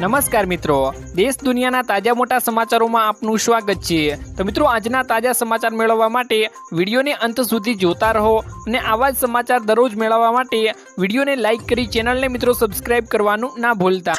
નમસ્કાર મિત્રો. દેશ દુનિયાના તાજા મોટા સમાચારોમાં આપનું સ્વાગત છે. તો મિત્રો, આજના તાજા સમાચાર મેળવવા માટે વિડીયોને અંત સુધી જોતા રહો અને આવા જ સમાચાર દરરોજ મેળવવા માટે વિડીયોને લાઇક કરી ચેનલને મિત્રો સબસ્ક્રાઇબ કરવાનું ના ભૂલતા.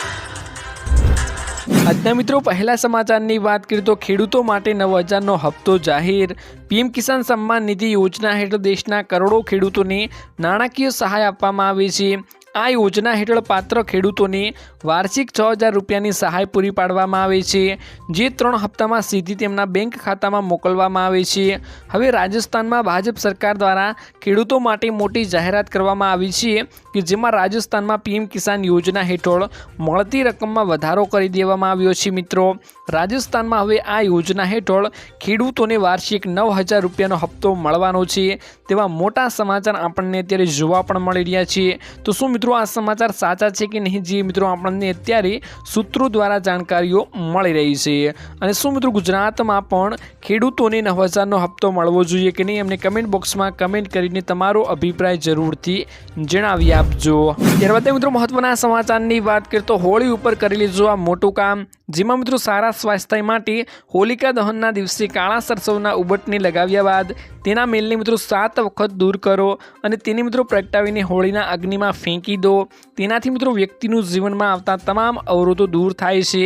આજના મિત્રો, પહેલા સમાચારની વાત કરીએ તો ખેડૂતો માટે નવ હજારનો હપ્તો જાહેર. પીએમ કિસાન સન્માન નિધિ યોજના હેઠળ દેશના કરોડો ખેડૂતોને નાણાકીય સહાય આપવામાં આવે છે. આ યોજના હેઠળ પાત્ર ખેડૂતોને વાર્ષિક છ હજાર રૂપિયાની સહાય પૂરી પાડવામાં આવે છે, જે ત્રણ હપ્તામાં સીધી તેમના બેંક ખાતામાં મોકલવામાં આવે છે. હવે રાજસ્થાનમાં ભાજપ સરકાર દ્વારા ખેડૂતો માટે મોટી જાહેરાત કરવામાં આવી છે કે જેમાં રાજસ્થાનમાં પીએમ કિસાન યોજના હેઠળ મળતી રકમમાં વધારો કરી દેવામાં આવ્યો છે મિત્રો. રાજસ્થાનમાં હવે આ યોજના હેઠળ ખેડૂતોને વાર્ષિક નવ હજાર રૂપિયાનો હપ્તો મળવાનો છે. તેવા મોટા સમાચાર આપણને અત્યારે જોવા પણ મળી રહ્યા છે. તો શું મિત્રો, આ સમાચાર સાચા છે કે નહીં? જે મિત્રો આપણને અત્યારે સૂત્રો દ્વારા જાણકારીઓ મળી રહી છે. અને શું મિત્રો, ગુજરાતમાં પણ ખેડૂતોને નવ હજારનો હપ્તો મળવો જોઈએ કે નહીં? એમને કમેન્ટ બોક્સમાં કમેન્ટ કરીને તમારો અભિપ્રાય જરૂરથી જણાવી આપજો. ત્યારબાદ મિત્રો, મહત્વના સમાચારની વાત કરીએ તો હોળી ઉપર કરી લીધું આ મોટું કામ જેમાં મિત્રો સારા સ્વાસ્થ્ય માટે હોલિકા દહનના દિવસે કાળા સરસવના ઉબટને લગાવ્યા બાદ તેના મેલને મિત્રો સાત વખત દૂર કરો અને તેને મિત્રો પ્રગટાવીને હોળીના અગ્નિમાં ફેંકી દો. તેનાથી મિત્રો વ્યક્તિનું જીવનમાં આવતા તમામ અવરોધો દૂર થાય છે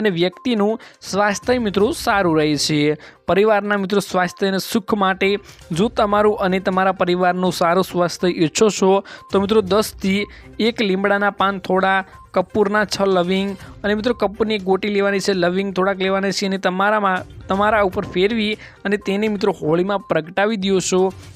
અને વ્યક્તિનું સ્વાસ્થ્ય મિત્રો સારું રહે છે. પરિવારના મિત્રો સ્વાસ્થ્ય અને સુખ માટે જો તમારું અને તમારા પરિવારનું સારું સ્વાસ્થ્ય ઈચ્છો છો, તો મિત્રો દસથી એક લીમડાના પાન થોડા કપૂરના છ લવિંગ. અને મિત્રો, કપૂરની એક ગોટી લેવાની છે, લવિંગ થોડાક લેવાના છે અને તમારામાં, તમારા ઉપર ફેરવી અને તેને મિત્રો હોળીમાં પ્રગટાવી દો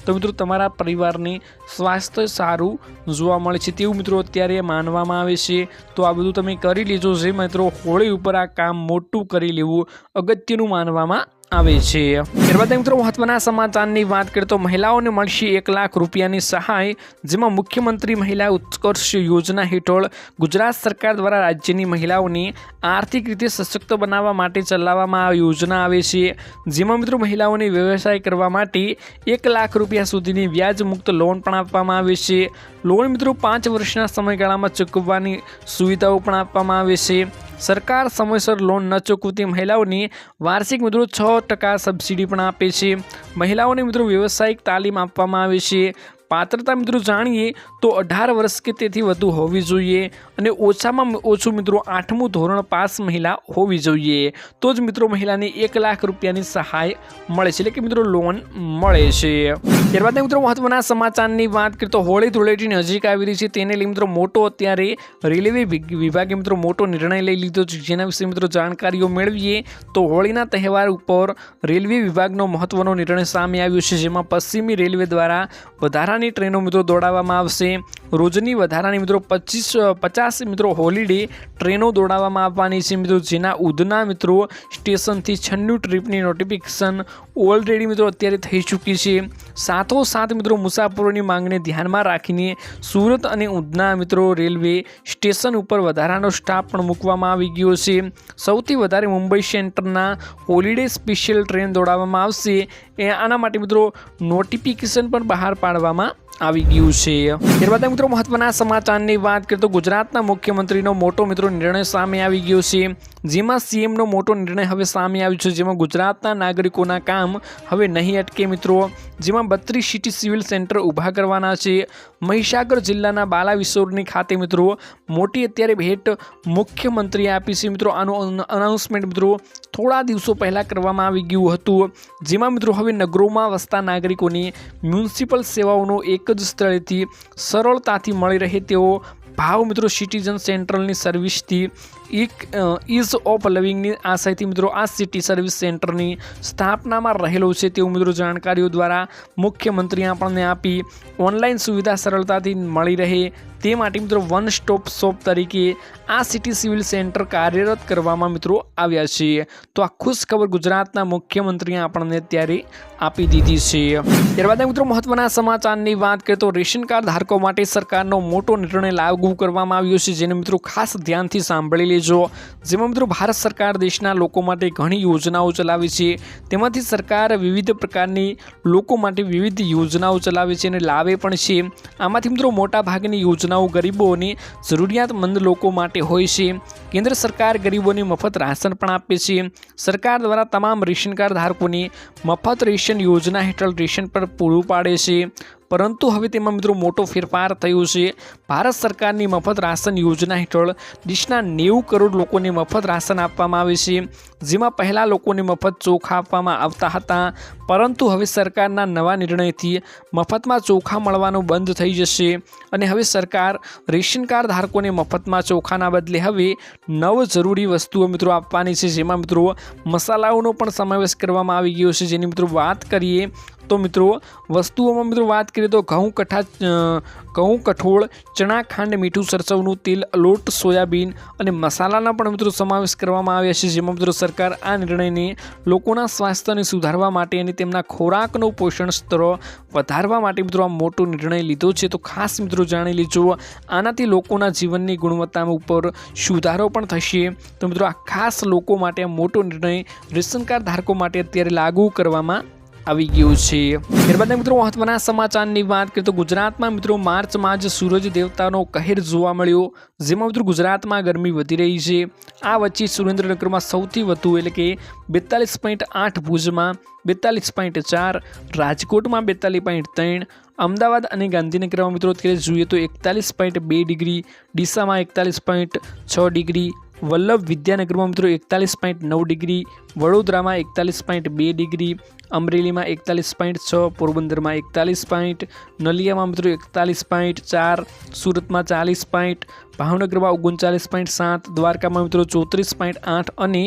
તો મિત્રો, તમારા પરિવારની સ્વાસ્થ્ય સારું જોવા મળે છે તેવું મિત્રો અત્યારે માનવામાં આવે છે. તો આ બધું તમે કરી લેજો જે મિત્રો, હોળી ઉપર આ કામ મોટું કરી લેવું અગત્યનું માનવામાં આવે છે. ત્યારબાદ મિત્રો મહત્વના સમાચારની વાત કરીએ તો મહિલાઓને મળશે એક લાખ રૂપિયાની સહાય, જેમાં મુખ્યમંત્રી મહિલા ઉત્કર્ષ યોજના હેઠળ ગુજરાત સરકાર દ્વારા રાજ્યની મહિલાઓને આર્થિક રીતે સશક્ત બનાવવા માટે ચલાવવામાં આ યોજના આવે છે. જેમાં મિત્રો મહિલાઓને વ્યવસાય કરવા માટે એક લાખ રૂપિયા સુધીની વ્યાજ મુક્ત લોન પણ આપવામાં આવે છે. લોન મિત્રો પાંચ વર્ષના સમયગાળામાં ચૂકવવાની સુવિધાઓ પણ આપવામાં આવે છે. સરકાર સમયસર લોન ન ચૂકવતી મહિલાઓને વાર્ષિક મિત્રો છ ટકા સબસિડી પણ આપે છે. મહિલાઓને મિત્રો વ્યવસાયિક તાલીમ આપવામાં આવે છે. પાત્રતા મિત્રો જાણીએ તો અઢાર વર્ષ કે તેથી વધુ હોવી જોઈએ અને ઓછામાં ઓછું મિત્રો આઠમું ધોરણ પાસ મહિલા હોવી જોઈએ. તો જ મિત્રો મહિલાને એક લાખ રૂપિયાની સહાય મળે છે. એટલે કે મિત્રો લોન મળે છે. ત્યારબાદ મિત્રો મહત્વના સમાચારની વાત કરીએ તો હોળી ધૂળેટી નજીક આવી રહી છે. તેને લઈ મિત્રો મોટો અત્યારે રેલવે વિભાગે મિત્રો મોટો નિર્ણય લઈ લીધો છે. જેના વિશે મિત્રો જાણકારીઓ મેળવીએ તો હોળીના તહેવાર ઉપર રેલવે વિભાગનો મહત્વનો નિર્ણય સામે આવ્યો છે. જેમાં પશ્ચિમી રેલવે દ્વારા વધારાની ટ્રેનો મિત્રો દોડાવવામાં આવશે. રોજની વધારાની મિત્રો પચીસ, પચાસ મિત્રો હોલિડે ટ્રેનો દોડાવવામાં આવવાની છે મિત્રો, જેના ઉધના મિત્રો સ્ટેશનથી છન્નું ટ્રીપની નોટિફિકેશન ઓલરેડી મિત્રો અત્યારે થઈ ચૂકી છે. સાથોસાથ મિત્રો મુસાફરોની માંગને ધ્યાનમાં રાખીને સુરત અને ઉધના મિત્રો રેલવે સ્ટેશન ઉપર વધારાનો સ્ટાફ પણ મૂકવામાં આવી ગયો છે. સૌથી વધારે મુંબઈ સેન્ટરના હોલિડે સ્પેશિયલ ટ્રેન દોડાવવામાં આવશે. આના માટે મિત્રો નોટિફિકેશન પણ બહાર પાડવામાં આવી ગયું છે. ત્યારબાદ મિત્રો મહત્વના સમાચારની વાત કરીએ તો ગુજરાતના મુખ્યમંત્રીનો મોટો મિત્રો નિર્ણય સામે આવી ગયો છે. જેમાં સીએમનો મોટો નિર્ણય હવે સામે આવ્યો છે, જેમાં ગુજરાતના નાગરિકોના કામ હવે નહીં અટકે મિત્રો. જેમાં બત્રીસ સિટી સિવિલ સેન્ટર ઊભા કરવાના છે. મહીસાગર જિલ્લાના બાલાવિસોરની ખાતે મિત્રો મોટી અત્યારે ભેટ મુખ્યમંત્રીએ આપી છે મિત્રો. આનું અનાઉન્સમેન્ટ મિત્રો થોડા દિવસો પહેલાં કરવામાં આવી ગયું હતું. જેમાં મિત્રો હવે નગરોમાં વસતા નાગરિકોની મ્યુનિસિપલ સેવાઓનો એક જ સ્થળેથી સરળતાથી મળી રહે તેવો ભાવ મિત્રો સિટીઝન સેન્ટ્રલની સર્વિસથી એક ઇઝ ઓફ લિવિંગની આશયથી મિત્રો આ સિટી સર્વિસ સેન્ટરની સ્થાપનામાં રહેલો છે તેવું મિત્રો જાણકારીઓ દ્વારા મુખ્યમંત્રીએ આપણને આપી. ઓનલાઈન સુવિધા સરળતાથી મળી રહે તે માટે મિત્રો વન સ્ટોપ શોપ તરીકે આ સિટી સિવિલ સેન્ટર કાર્યરત કરવામાં મિત્રો આવ્યા છે. તો આ ખુશ ખબર ગુજરાતના મુખ્યમંત્રીએ આપણને અત્યારે આપી દીધી છે. ત્યારબાદ મિત્રો મહત્વના સમાચારની વાત કરીએ તો રેશન કાર્ડ ધારકો માટે સરકારનો મોટો નિર્ણય લાગુ કરવામાં આવ્યો છે, જેને મિત્રો ખાસ ધ્યાનથી સાંભળી લેજો જેમાં મિત્રો ભારત સરકાર દેશના લોકો માટે ઘણી યોજનાઓ ચલાવે છે, તેમાંથી સરકાર વિવિધ પ્રકારની લોકો માટે વિવિધ યોજનાઓ ચલાવે છે અને લાવે પણ છે. આમાંથી મિત્રો મોટાભાગની યોજનાઓ ગરીબો અને જરૂરિયાતમંદ લોકો માટે હોય છે. કેન્દ્ર સરકાર ગરીબોને મફત રાશન પણ આપે છે. સરકાર દ્વારા તમામ રેશન કાર્ડ ધારકોને મફત રેશન યોજના હેઠળ રેશન પણ પૂરું પાડે છે. પરંતુ હવે તેમાં મિત્રો મોટો ફેરફાર થયો છે. ભારત સરકારની મફત રાશન યોજના હેઠળ દેશના નેવું કરોડ લોકોને મફત રાશન આપવામાં આવે છે. જેમાં પહેલાં લોકોને મફત ચોખા આપવામાં આવતા હતા. પરંતુ હવે સરકારના નવા નિર્ણયથી મફતમાં ચોખા મળવાનું બંધ થઈ જશે અને હવે સરકાર રેશન કાર્ડ ધારકોને મફતમાં ચોખાના બદલે હવે નવ જરૂરી વસ્તુઓ મિત્રો આપવાની છે. જેમાં મિત્રો મસાલાઓનો પણ સમાવેશ કરવામાં આવી ગયો છે. જેની મિત્રો વાત કરીએ તો મિત્રો, વસ્તુઓમાં મિત્રો વાત કરીએ તો ઘઉં કઠા ઘઉં કઠોળ, ચણા ખાંડ, મીઠું સરસવનું તેલ, લોટ, સોયાબીન અને મસાલાના પણ મિત્રો સમાવેશ કરવામાં આવ્યા છે, જેમાં મિત્રો સરકાર આ નિર્ણયને લોકોના સ્વાસ્થ્યને સુધારવા માટે અને તેમના ખોરાકનું પોષણ સ્તર વધારવા માટે મિત્રો આ મોટો નિર્ણય લીધો છે. તો ખાસ મિત્રો જાણી લેજો, આનાથી લોકોના જીવનની ગુણવત્તા ઉપર સુધારો પણ થશે. તો મિત્રો આ ખાસ લોકો માટે આ મોટો નિર્ણય રેશન ધારકો માટે અત્યારે લાગુ કરવામાં આવી ગયું છે. ત્યારબાદ મિત્રો મહત્વના સમાચારની વાત કરીએ તો ગુજરાતમાં મિત્રો માર્ચમાં જ સૂરજ દેવતાનો કહેર જોવા મળ્યો, જેમાં મિત્રો ગુજરાતમાં ગરમી વધી રહી છે. આ વચ્ચે સુરેન્દ્રનગરમાં સૌથી વધુ એટલે કે બેતાલીસ પોઈન્ટ આઠ ભુજમાં બેતાલીસ પોઈન્ટ ચાર, રાજકોટમાં બેતાલીસ પોઈન્ટ ત્રણ, અમદાવાદ અને ગાંધીનગરમાં મિત્રો અત્યારે જોઈએ તો એકતાલીસ પોઈન્ટ બે ડિગ્રી, ડીસામાં એકતાલીસ પોઈન્ટ છ ડિગ્રી વલ્લભ વિદ્યાનગરમાં મિત્રો એકતાલીસ પોઈન્ટ નવ ડિગ્રી, વડોદરામાં એકતાલીસ પોઈન્ટ બે ડિગ્રી, અમરેલીમાં એકતાલીસ પોઈન્ટ છ, પોરબંદરમાં એકતાલીસ પોઈન્ટ નલિયામાં મિત્રો એકતાલીસ પોઈન્ટ ચાર, સુરતમાં ચાલીસ પોઈન્ટ ભાવનગરમાં ઓગણચાલીસ પોઈન્ટ સાત, દ્વારકામાં મિત્રો ચોત્રીસ પોઈન્ટ આઠ અને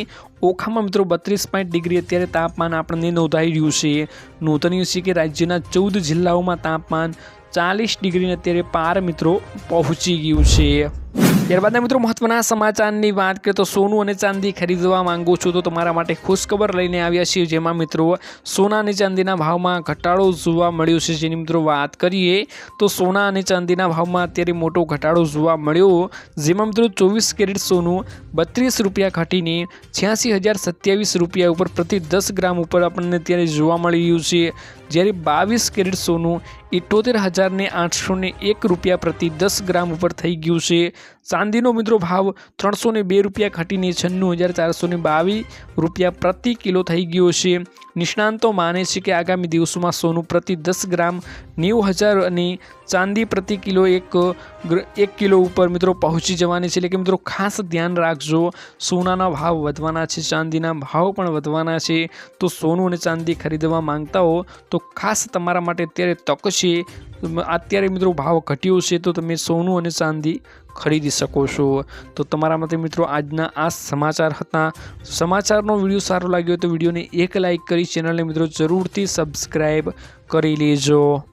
ઓખામાં મિત્રો બત્રીસ પોઈન્ટ ડિગ્રી અત્યારે તાપમાન આપણને નોંધાઈ રહ્યું છે. નોંધનીય છે કે રાજ્યના ચૌદ જિલ્લાઓમાં તાપમાન ચાલીસ ડિગ્રીને અત્યારે પાર મિત્રો પહોંચી ગયું છે. ત્યારબાદ મિત્રો મહત્વના સમાચારની વાત કરીએ તો સોનું અને ચાંદી ખરીદવા માંગો છો તો તમારા માટે ખુશખબર લઈને આવ્યા છીએ, જેમાં મિત્રો સોના અને ચાંદીના ભાવમાં ઘટાડો જોવા મળ્યો છે. જેની મિત્રો વાત કરીએ તો સોના અને ચાંદીના ભાવમાં અત્યારે મોટો ઘટાડો જોવા મળ્યો, જેમાં મિત્રો ચોવીસ કેરેટ સોનું બત્રીસ રૂપિયા ઘટીને છ્યાસી હજાર સત્યાવીસ રૂપિયા ઉપર પ્રતિ દસ ગ્રામ ઉપર આપણને અત્યારે જોવા મળી રહ્યું છે. જ્યારે બાવીસ કેરેટ સોનું ઇઠોતેર હજારને આઠસો એક રૂપિયા પ્રતિ દસ ગ્રામ ઉપર થઈ ગયું છે. ચાંદીનો મિત્રો ભાવ ત્રણસો બે રૂપિયા ઘટીને છન્નું હજાર ચારસો બાવીસ રૂપિયા પ્રતિ કિલો થઈ ગયો છે. નિષ્ણાંતો માને છે કે આગામી દિવસોમાં સોનું પ્રતિ દસ ગ્રામ નેવું હજાર અને ચાંદી પ્રતિ કિલો એક એક કિલો ઉપર મિત્રો પહોંચી જવાની છે. એટલે કે મિત્રો ખાસ ધ્યાન રાખજો, સોનાના ભાવ વધવાના છે, ચાંદીના ભાવ પણ વધવાના છે. તો સોનું અને ચાંદી ખરીદવા માંગતા હો તો ખાસ તમારા માટે અત્યારે તક છે. અત્યારે મિત્રો ભાવ ઘટ્યો છે તો તમે સોનું અને ચાંદી ખરીદી શકો છો. તો તમારા માટે મિત્રો આજના આ સમાચાર હતા. સમાચારનો વીડિયો સારો લાગ્યો તો વિડીયોને એક લાઇક કરી ચેનલને મિત્રો જરૂરથી સબસ્ક્રાઈબ કરી લેજો.